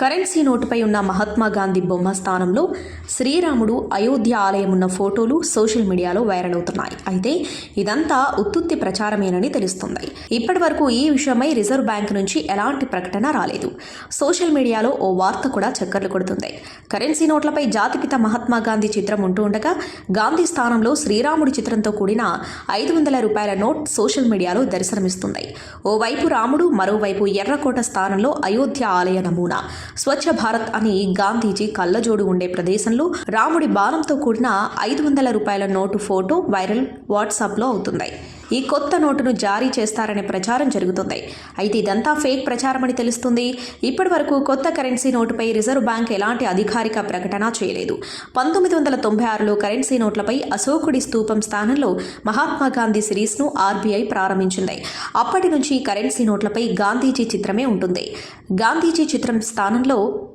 currency నోటుపై ఉన్న మహాత్మా గాంధీ బొమ్మ స్థానంలో శ్రీరాముడు అయోధ్య ఆలయం ఉన్న ఫోటోలు సోషల్ మీడియాలో వైరల్ అవుతున్నాయి. అయితే ఇదంతా ఉత్తుత్తి ప్రచారమేనని తెలుస్తుంది. ఇప్పటి వరకు ఈ విషయమై రిజర్వ్ బ్యాంక్ నుంచి ఎలాంటి ప్రకటన రాలేదు. సోషల్ మీడియాలో ఓ వార్త కూడా చక్కర్లు కొడుతుంది. కరెన్సీ నోట్లపై జాతిపిత మహాత్మా గాంధీ చిత్రం ఉంటూ ఉండగా గాంధీ స్థానంలో శ్రీరాముడి చిత్రంతో కూడిన ఐదు వందల రూపాయల నోట్ సోషల్ మీడియాలో దర్శనమిస్తుంది. ఓవైపు రాముడు మరోవైపు ఎర్రకోట స్థానంలో అయోధ్య ఆలయ నమూనా. స్వచ్ఛ భారత్ అని గాంధీజీ కళ్ళజోడు ఉండే ప్రదేశంలో రాముడి బాణంతో కూడిన ఐదు వందల రూపాయల నోటు ఫోటో వైరల్ వాట్సాప్లో అవుతున్నాయి. ఈ కొత్త నోటును జారీ చేస్తారనే ప్రచారం జరుగుతుంది. అయితే ఇదంతా ఫేక్ ప్రచారమని తెలుస్తుంది. ఇప్పటి వరకు కొత్త కరెన్సీ నోటుపై రిజర్వ్ బ్యాంక్ ఎలాంటి అధికారిక ప్రకటన చేయలేదు. పంతొమ్మిది వందల తొంభై ఆరులో కరెన్సీ నోట్లపై అశోకుడి స్తూపం స్థానంలో మహాత్మా గాంధీ సిరీస్ను ఆర్బీఐ ప్రారంభించింది. అప్పటి నుంచి కరెన్సీ నోట్లపై గాంధీజీ చిత్రమే ఉంటుంది. గాంధీజీ చిత్రం స్థానంలో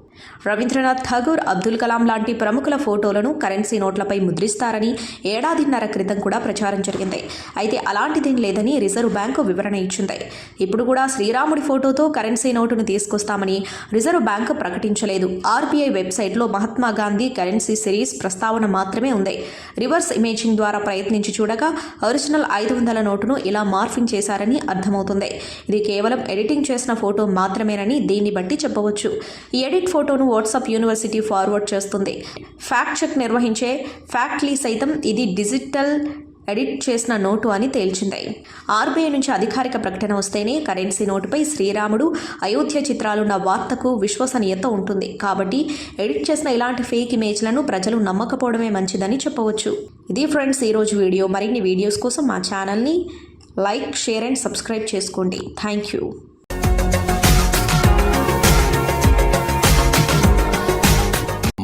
రవీంద్రనాథ్ ఠాగూర్ అబ్దుల్ కలాం లాంటి ప్రముఖుల ఫోటోలను కరెన్సీ నోట్లపై ముద్రిస్తారని ఏడాదిన్నర క్రితం కూడా ప్రచారం జరిగింది. అయితే అలాంటిదేం లేదని రిజర్వ్ బ్యాంకు వివరణ ఇచ్చింది. ఇప్పుడు కూడా శ్రీరాముడి ఫోటోతో కరెన్సీ నోటును తీసుకొస్తామని రిజర్వ్ బ్యాంకు ప్రకటించలేదు. ఆర్బీఐ వెబ్సైట్లో మహాత్మా గాంధీ కరెన్సీ సిరీస్ ప్రస్తావన మాత్రమే ఉంది. రివర్స్ ఇమేజింగ్ ద్వారా ప్రయత్నించి చూడగా ఒరిజినల్ ఐదు వందల నోటును ఇలా మార్ఫింగ్ చేశారని అర్థమవుతుంది. ఇది కేవలం ఎడిటింగ్ చేసిన ఫోటో మాత్రమేనని దీన్ని బట్టి చెప్పవచ్చు. ఈ ఎడిట్ ఫోటో ఫోటోను వాట్సాప్ యూనివర్సిటీ ఫార్వర్డ్ చేస్తుంది. ఫ్యాక్ట్ చెక్ నిర్వహించే ఫ్యాక్ట్లీ సైతం ఇది డిజిటల్ ఎడిట్ చేసిన నోటు అని తేల్చింది. ఆర్బీఐ నుంచి అధికారిక ప్రకటన వస్తేనే కరెన్సీ నోటుపై శ్రీరాముడు అయోధ్య చిత్రాలున్న వార్తకు విశ్వసనీయత ఉంటుంది. కాబట్టి ఎడిట్ చేసిన ఇలాంటి ఫేక్ ఇమేజ్లను ప్రజలు నమ్మకపోవడమే మంచిదని చెప్పవచ్చు. ఇది ఫ్రెండ్స్ ఈరోజు వీడియో. మరిన్ని వీడియోస్ కోసం మా ఛానల్ని లైక్ షేర్ అండ్ సబ్స్క్రైబ్ చేసుకోండి. Thank you.